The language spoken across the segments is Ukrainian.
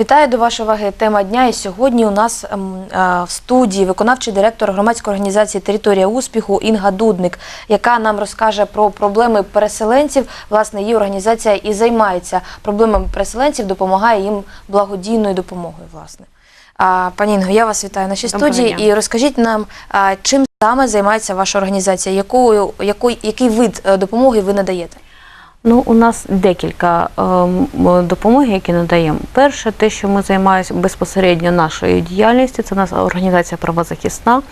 Вітаю до вашої уваги. Тема дня. І сьогодні у нас ем, е, в студії виконавчий директор громадської організації Територія успіху Інга Дудник, яка нам розкаже про проблеми переселенців. Власне, її організація і займається проблемами переселенців, допомагає їм благодійною допомогою. Власне, пані Інго, я вас вітаю в нашій Доброго студії. дня. І розкажіть нам, чим саме займається ваша організація, якою, який, який вид е, допомоги ви надаєте? Ну, у нас декілька е, допомоги, які надаємо. Перше, те, що ми займаємося безпосередньо нашою діяльністю, це у нас організація правозахисна,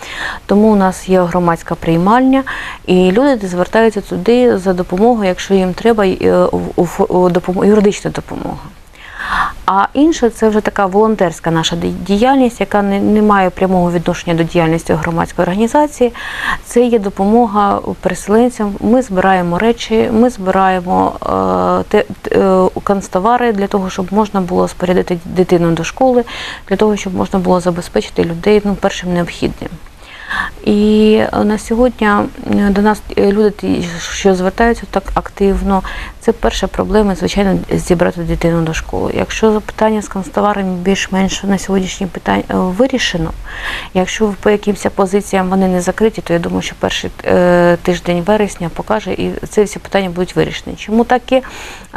тому у нас є громадська приймальня, і люди звертаються туди за допомогою, якщо їм треба е, в- у, допом... юридична допомога. А інше це вже така волонтерська наша діяльність, яка не, не має прямого відношення до діяльності громадської організації. Це є допомога переселенцям. Ми збираємо речі, ми збираємо е, те, е, канцтовари для того, щоб можна було спорядити дитину до школи, для того, щоб можна було забезпечити людей ну, першим необхідним. І е, на сьогодні е, до нас е, люди, що звертаються так активно, це перша проблема, звичайно, зібрати дитину до школи. Якщо питання з канцтоварами більш-менш на сьогоднішній питань е, вирішено, якщо по якимось позиціям вони не закриті, то я думаю, що перший тиждень вересня покаже, і ці всі питання будуть вирішені. Чому таке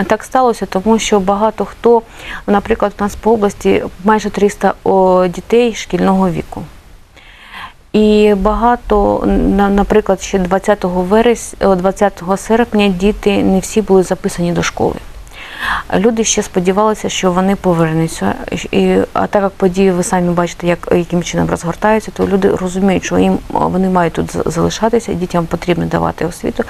так сталося? Тому що багато хто, наприклад, у нас по області майже 300 дітей шкільного віку. І багато, на- наприклад, ще 20 вересня, 20 серпня діти не всі були записані до школи. Люди ще сподівалися, що вони повернуться. І, а так як події ви самі бачите, як, яким чином розгортаються, то люди розуміють, що їм вони мають тут за- залишатися, дітям потрібно давати освіту.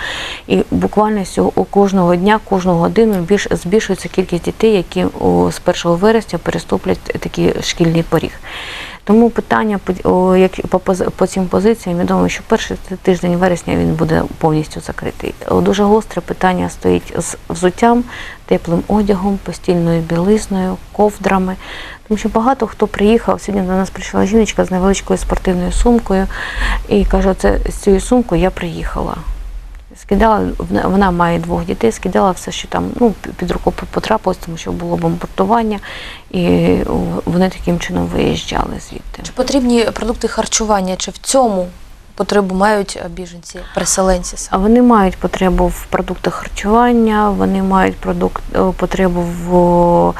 І буквально у кожного дня, кожну годину більш збільшується кількість дітей, які з 1 вересня переступлять такий шкільний поріг. Тому питання по- як по, цим позиціям, думаю, що перший тиждень вересня він буде повністю закритий. Дуже гостре питання стоїть з взуттям, теплим одягом, постільною білизною, ковдрами. Тому що багато хто приїхав. Сьогодні до нас прийшла жіночка з невеличкою спортивною сумкою і каже, це з цією сумкою я приїхала. Скидала, вона- має двох дітей, скидала все, що там ну, під руку потрапилось, тому що було бомбардування, і вони таким чином виїжджали звідти. Чи потрібні продукти харчування? Чи в цьому потребу мають е, біженці, переселенці А саме? вони мають потребу в продуктах харчування, вони мають продукт, е, потребу в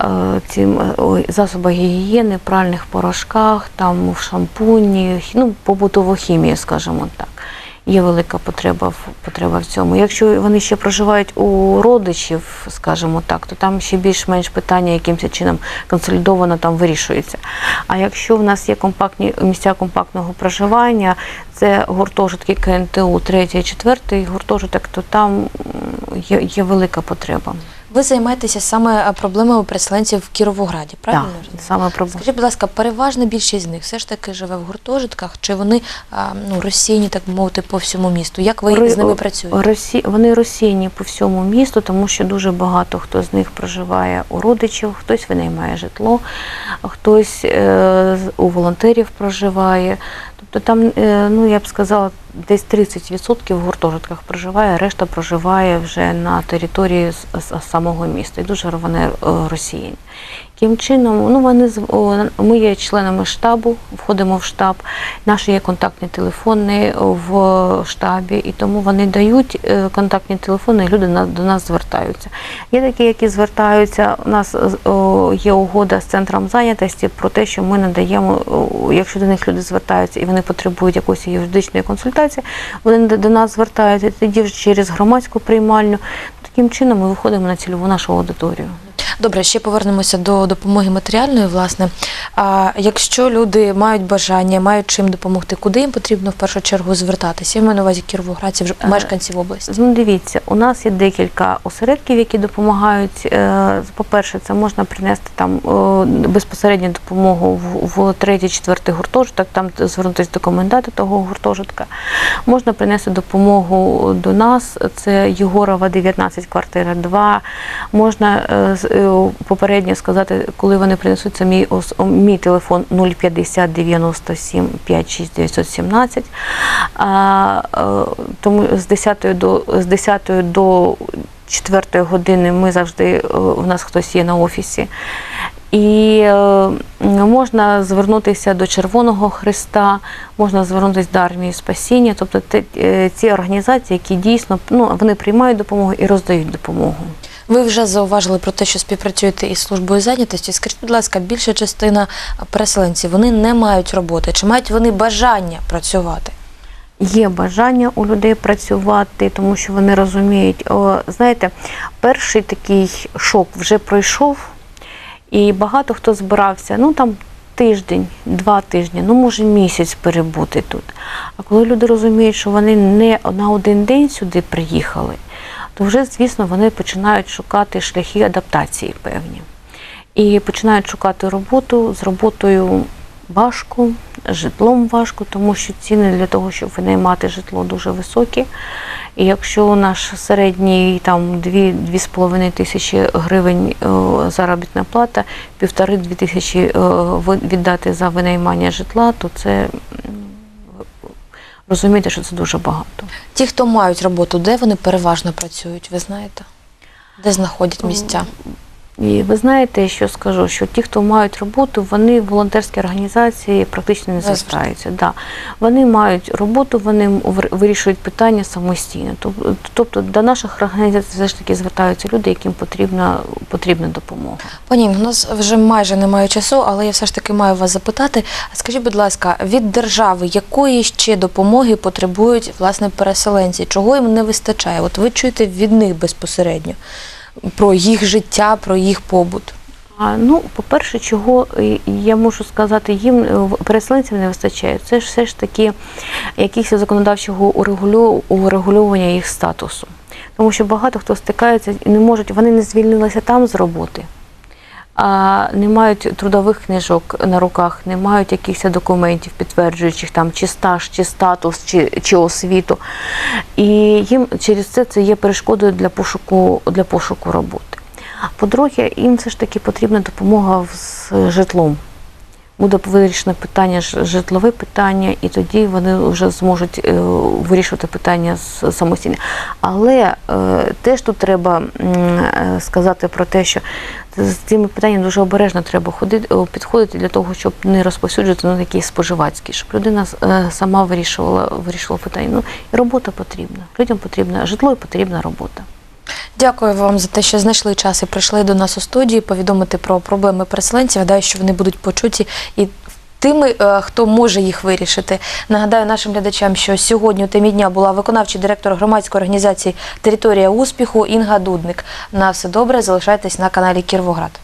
е, цим, засобах гігієни, пральних порошках, там в шампуні, ну, побутову хімію, скажімо так. Є велика потреба в потреба в цьому. Якщо вони ще проживають у родичів, скажімо так, то там ще більш-менш питання якимось чином консолідовано там вирішується. А якщо в нас є компактні місця компактного проживання, це гуртожитки КНТУ, третій, четвертий гуртожиток, то там є, є велика потреба. Ви займаєтеся саме е, проблемами переселенців в Кіровограді, правильно? Так, саме проблема. Скажіть, будь ласка, переважна більшість з них все ж таки живе в гуртожитках, чи вони а, ну, розсіяні, так би мовити, по всьому місту? Як ви Ри- з ними працюєте? Росі... Вони розсіяні по всьому місту, тому що дуже багато хто з них проживає у родичів, хтось винаймає житло, хтось е, у волонтерів проживає. Тобто там, е, ну я б сказала, десь 30% в гуртожитках проживає, решта проживає вже на території самого міста. І дуже вони е, Яким чином, ну вони ми є членами штабу, входимо в штаб. Наші є контактні телефони в штабі, і тому вони дають е, контактні телефони, і люди до нас звертаються. Є такі, які звертаються. У нас е, є угода з центром зайнятості про те, що ми надаємо, якщо до них люди звертаються і вони потребують якоїсь юридичної консультації, вони до нас звертаються. Тоді вже через громадську приймальню. Таким чином ми виходимо на цільову нашу аудиторію. Добре, ще повернемося до допомоги матеріальної. Власне, а якщо люди мають бажання, мають чим допомогти, куди їм потрібно в першу чергу звертатися? Я маю на увазі кіровоградців, Е, мешканців області. Ну, дивіться, у нас є декілька осередків, які допомагають. Е, По-перше, це можна принести там е, безпосередню допомогу в, в третій, четвертий гуртожиток, там звернутися до коменданта того гуртожитка. Можна принести допомогу до нас, це Єгорова, 19, квартира 2. Можна е, е, попередньо сказати, коли вони принесуть, це мій, мій телефон 050 97 56 917. А, е, тому з 10 до, з 10 до 4 години ми завжди, е, у нас хтось є на офісі. І е, можна звернутися до Червоного Христа, можна звернутися до армії спасіння, тобто е, ці організації, які дійсно ну, вони приймають допомогу і роздають допомогу. Ви вже зауважили про те, що співпрацюєте із службою зайнятості. Скажіть, будь ласка, більша частина переселенців вони не мають роботи. Чи мають вони бажання працювати? Є бажання у людей працювати, тому що вони розуміють, о, знаєте, перший такий шок вже пройшов, і багато хто збирався, ну там тиждень, два тижні, ну може місяць перебути тут. А коли люди розуміють, що вони не на один день сюди приїхали, то вже, звісно, вони починають шукати шляхи адаптації певні. І починають шукати роботу з роботою важко, житлом важко, тому що ціни для того, щоб винаймати житло, дуже високі. І якщо наш середній там 2-2,5 тисячі гривень е, заробітна плата, півтори-дві тисячі е, віддати за винаймання житла, то це м, розумієте, що це дуже багато. Ті, хто мають роботу, де вони переважно працюють, ви знаєте? Де знаходять місця? І ви знаєте, що скажу, що ті, хто мають роботу, вони в волонтерські організації практично не звертаються. Да. Вони мають роботу, вони вир- вирішують питання самостійно. Тобто до наших організацій все ж таки звертаються люди, яким потрібна, потрібна допомога. Пані, у нас вже майже немає часу, але я все ж таки маю вас запитати. Скажіть, будь ласка, від держави якої ще допомоги потребують власне переселенці? Чого їм не вистачає? От ви чуєте від них безпосередньо про їх життя, про їх побут. Ну, по-перше, чого е, я можу сказати, їм переселенців переселенцям не вистачає. Це ж все ж таки якихось законодавчого урегулю- урегулювання їх статусу. Тому що багато хто стикається і не можуть, вони не звільнилися там з роботи, не мають трудових книжок на руках, не мають якихось документів, підтверджуючих там чи стаж, чи статус, чи, чи освіту. І їм через це це є перешкодою для пошуку, для пошуку роботи. По-друге, їм все ж таки потрібна допомога з житлом. Буде вирішено питання житлове питання, і тоді вони вже зможуть е, вирішувати питання самостійно. Але е, теж тут треба е, сказати про те, що з цими питаннями дуже обережно треба ходити, підходити для того, щоб не розповсюджувати на такі споживацькі, щоб людина сама вирішувала, вирішувала питання. Ну і робота потрібна. Людям потрібна житло і потрібна робота. Дякую вам за те, що знайшли час і прийшли до нас у студії повідомити про проблеми переселенців. Гадаю, що вони будуть почуті і тими, е, хто може їх вирішити. Нагадаю нашим глядачам, що сьогодні у темі дня була виконавчий директор громадської організації Територія успіху Інга Дудник. На все добре, залишайтесь на каналі Кіровоград.